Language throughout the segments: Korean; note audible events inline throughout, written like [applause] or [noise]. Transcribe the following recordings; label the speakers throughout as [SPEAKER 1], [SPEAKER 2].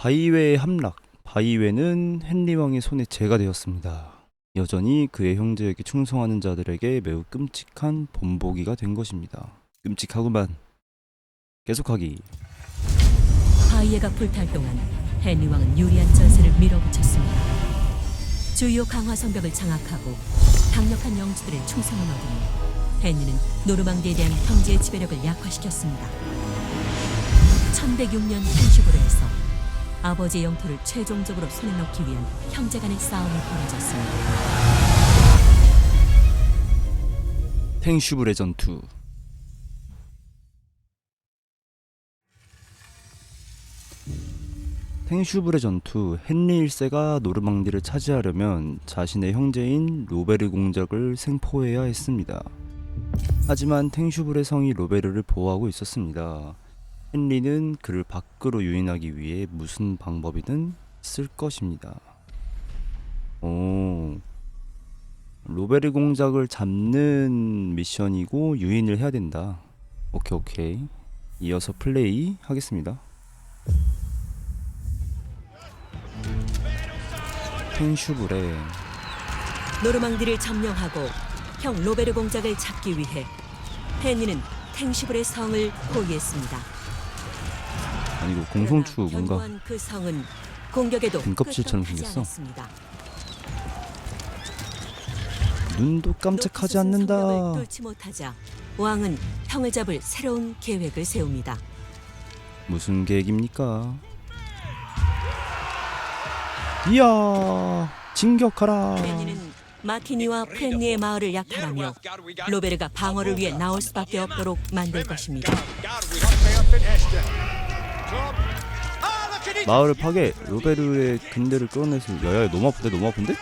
[SPEAKER 1] 바이웨의 함락. 바이웨는 헨리 왕의 손에 제가 되었습니다. 여전히 그의 형제에게 충성하는 자들에게 매우 끔찍한 본보기가 된 것입니다. 끔찍하구만. 계속하기.
[SPEAKER 2] 바이에가 불탈 동안 헨리 왕은 유리한 전세를 밀어붙였습니다. 주요 강화 성벽을 장악하고 강력한 영주들의 충성을 얻으니 헨리는 노르망디에 대한 형제의 지배력을 약화시켰습니다. 1106년 펜슈브르에서 아버지의 영토를 최종적으로 손에 넣기 위한 형제 간의 싸움이 벌어졌습니다.
[SPEAKER 1] 탱슈브레 전투. 탱슈브레 전투 헨리 1세가 노르망디를 차지하려면 자신의 형제인 로베르 공작을 생포해야 했습니다. 하지만 탱슈브레 성이 로베르를 보호하고 있었습니다. 헨리는 그를 밖으로 유인하기 위해 무슨 방법이든 쓸 것입니다. 오, 로베르 공작을 잡는 미션이고 유인을 해야 된다. 오케이 오케이. 이어서 플레이 하겠습니다. 펜슈브레
[SPEAKER 2] 노르망디를 점령하고 형 로베르 공작을 잡기 위해 헨리는 탱시블의 성을 포위했습니다.
[SPEAKER 1] 아니고 공성추 뭔가
[SPEAKER 2] 그 성은 공격에도
[SPEAKER 1] 등껍질처럼
[SPEAKER 2] 끄떡하지
[SPEAKER 1] 생겼어. 눈도 깜짝하지 않는다.
[SPEAKER 2] 뚫지 못하자 왕은 형을 잡을 새로운 계획을 세웁니다.
[SPEAKER 1] 무슨 계획입니까? 이야 진격하라.
[SPEAKER 2] 마티니와 프렌니의 마을을 약탈하며 로베르가 방어를 위해 나올 수밖에 없도록 만들 것입니다.
[SPEAKER 1] 마을을 파괴 로베르의 근대를 끌어내서 야야 너무 아픈데 너무 아픈데?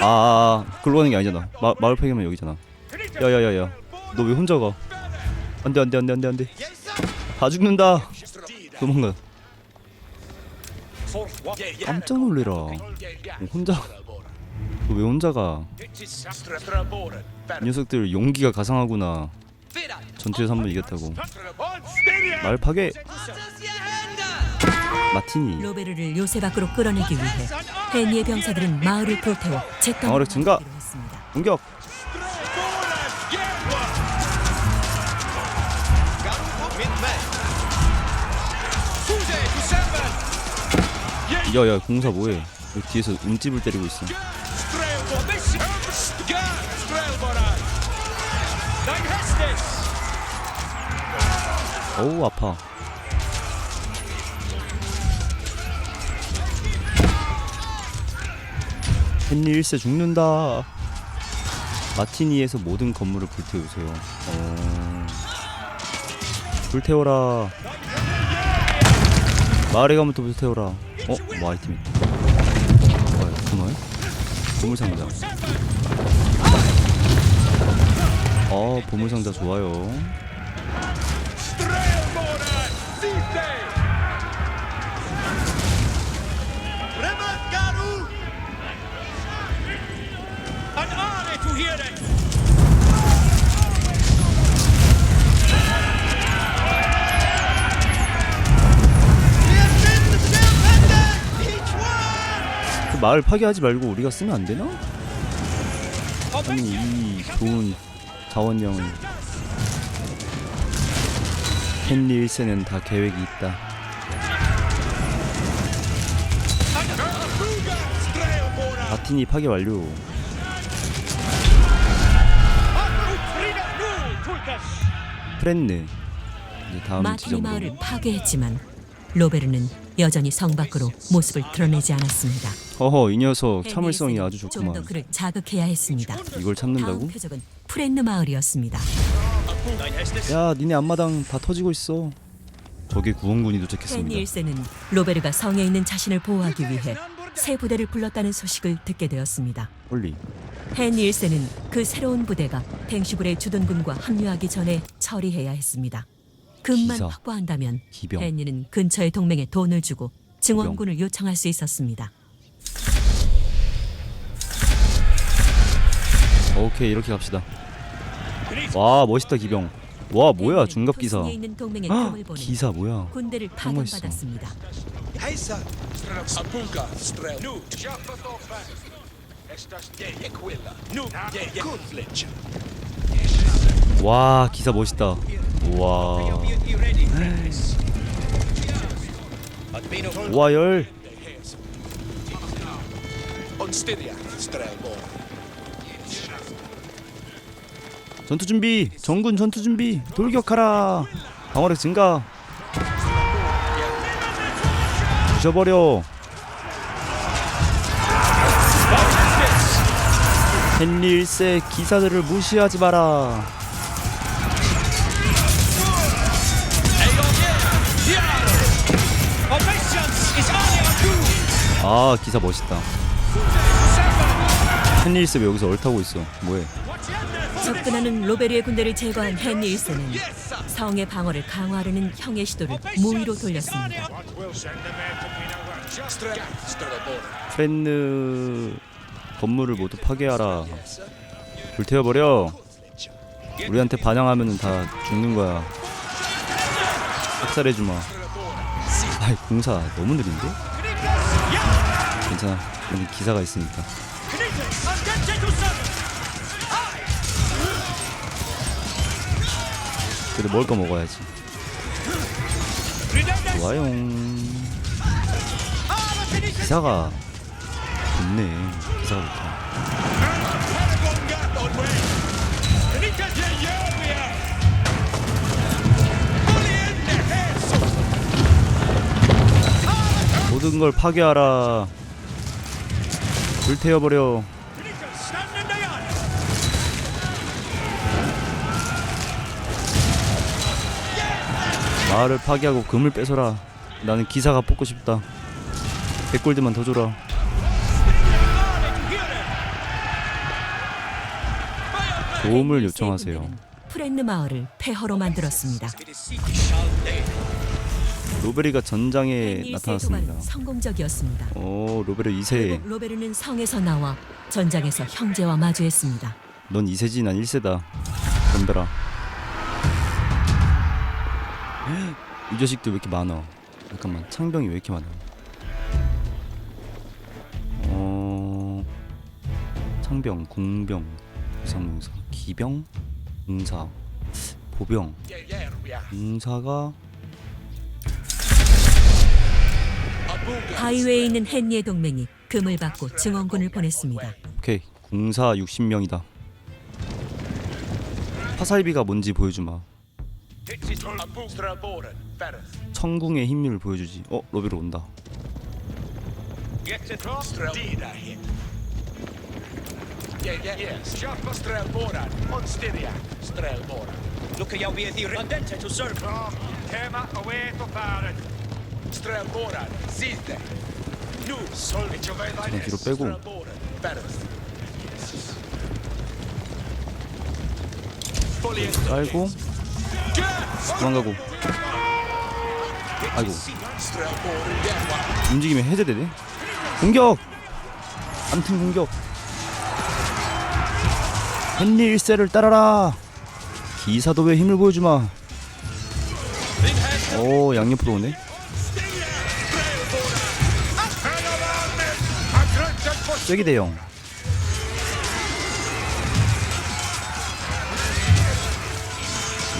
[SPEAKER 1] 아, 아, 아 글로 가는 게 아니잖아. 마, 마을 파괴면 여기잖아. 야야야야. 너 왜 혼자 가? 안돼 안돼 안돼 안돼 안돼. 다 죽는다. 도망가. 깜짝 놀래라. 어, 혼자 너 왜 혼자 가이 녀석들 용기가 가상하구나 전투에서 한 번 이겼다고. 마을 파괴. 마티니
[SPEAKER 2] 로베르를 요새 밖으로 끌어내기 위해 헨리의 병사들은 마을을 불태워
[SPEAKER 1] 방어력 증가. 공격. 야야 공사 뭐해? 여기 뒤에서 음집을 때리고 있어 어우 아파. 헨리 1세 죽는다. 마티니에서 모든 건물을 불태우세요. 어... 불태워라. 마을에 가면 또 불태워라. 어? 뭐 아이템 있다. 뭐야 정말? 보물상자 어 보물상자 좋아요. 그 마을 파괴하지 말고 우리가 쓰면 안 되나? 아니 이 좋은 자원령을 헨리 1세는 다 계획이 있다 마티니 파괴 완료 프렌느 이제 다음
[SPEAKER 2] 마티니
[SPEAKER 1] 지점으로
[SPEAKER 2] 마을을 파괴했지만 로베르는 여전히 성 밖으로 모습을 드러내지 않았습니다.
[SPEAKER 1] 허허 이 녀석 참을성이 아주
[SPEAKER 2] 좀 더
[SPEAKER 1] 좋구만
[SPEAKER 2] 그를 자극해야 했습니다.
[SPEAKER 1] 이걸 참는다고?
[SPEAKER 2] 다음 표적은 프렌느 마을이었습니다.
[SPEAKER 1] 야 니네 앞마당 다 터지고 있어 적의 구원군이 도착했습니다
[SPEAKER 2] 1세는 로베르가 성에 있는 자신을 보호하기 위해 새 부대를 불렀다는 소식을 듣게 되었습니다.
[SPEAKER 1] 홀리
[SPEAKER 2] 헨리 1세는 그 새로운 부대가 탱슈블의 주둔군과 합류하기 전에 처리해야 했습니다. 금만
[SPEAKER 1] 기사.
[SPEAKER 2] 확보한다면
[SPEAKER 1] 기병
[SPEAKER 2] 헨리는 근처의 동맹에 돈을 주고 증원군을 요청할 수 있었습니다.
[SPEAKER 1] 오케이 이렇게 갑시다 와 멋있다 기병 와 뭐야 중갑 기사. 기사 뭐야?
[SPEAKER 3] Good Fletcher.
[SPEAKER 1] 와 기사 멋있다. 와.
[SPEAKER 4] Be ready, friends. Albino hold
[SPEAKER 1] 와 열. 전투 준비. 정군 전투 준비. 돌격하라. 방어력 증가. 부셔버려. 헨리 1세 기사들을 무시하지 마라. 아 기사 멋있다. 헨리 1세 왜 여기서 얼타고 있어? 뭐해?
[SPEAKER 2] 접근하는 로베르의 군대를 제거한 헨리 1세는 성의 방어를 강화하려는 형의 시도를 무위로 돌렸습니다.
[SPEAKER 1] 프렌느 건물을 모두 파괴하라. 불태워버려. 우리한테 반항하면은 다 죽는 거야. 학살해주마. 아이 공사 너무 느린데? 괜찮아. 기사가 있으니까. 그래도 먹을 거 먹어야지. 좋아요. 기사가 좋네. 기사가 좋다. 모든 걸 파괴하라. 불태워버려. 마을을 파괴하고 금을 뺏어라. 나는 기사가 뽑고 싶다. 100골드만 더 줘라. 도움을 요청하세요.
[SPEAKER 2] 프렌느 마을을 폐허로 만들었습니다.
[SPEAKER 1] 로베리가 전장에
[SPEAKER 2] 헨리 1세의
[SPEAKER 1] 나타났습니다.
[SPEAKER 2] 성공적이었습니다.
[SPEAKER 1] 오, 로베르 2세.
[SPEAKER 2] 결국 로베르는 성에서 나와 전장에서 형제와 마주했습니다.
[SPEAKER 1] 넌 2세지 난 1세다. 덤벼라. [gasps] 이 자식들 왜 이렇게 많아? 잠깐만, 창병이 왜 이렇게 많아? 어... 창병, 궁병, 부상공사, 기병, 공사, 보병. 공사가.
[SPEAKER 2] 바이웨에 있는 헨리의 동맹이 금을 받고 증원군을 보냈습니다.
[SPEAKER 1] 오케이 공사 60명이다. 화살비가 뭔지 보여주마. 천궁의 힘을 보여주지. 어 로비로 온다. 잠깐 뒤로 빼고. 깔고 도망가고. 아이고 움직이면 해제되네. 공격. 암튼 공격. 헨리 1세를 따라라. 기사도의 힘을 보여주마. 오 양옆으로 오네. 쐐기 대형.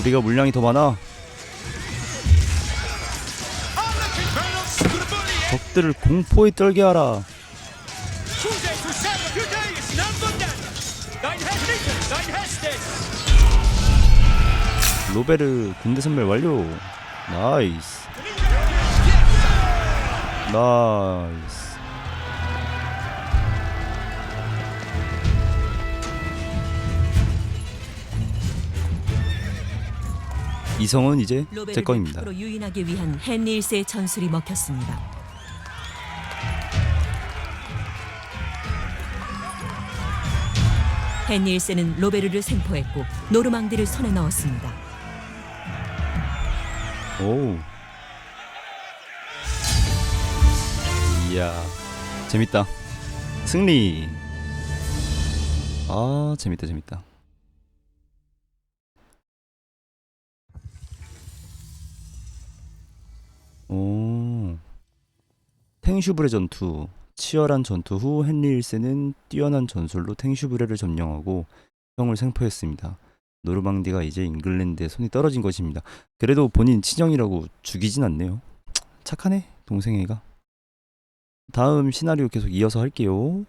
[SPEAKER 1] 우리가 물량이 더 많아. 적들을 공포에 떨게 하라. 로베르 군대 선멸 완료. 나이스. 나이스. 이 성은 이제 제
[SPEAKER 2] 로베르를. 밖으로 유인하기 위한 헨리 1세의 전술이 먹혔습니다. 헨리 1세는 로베르를 생포했고 노르망디를 손에 넣었습니다.
[SPEAKER 1] 오. 이야. 재밌다. 승리. 아, 재밌다, 재밌다. 오. 탱슈브레 전투. 치열한 전투 후 헨리 1세는 뛰어난 전술로 탱슈브레를 점령하고 형을 생포했습니다. 노르망디가 이제 잉글랜드에 손이 떨어진 것입니다. 그래도 본인 친형이라고 죽이진 않네요. 착하네 동생애가. 다음 시나리오 계속 이어서 할게요.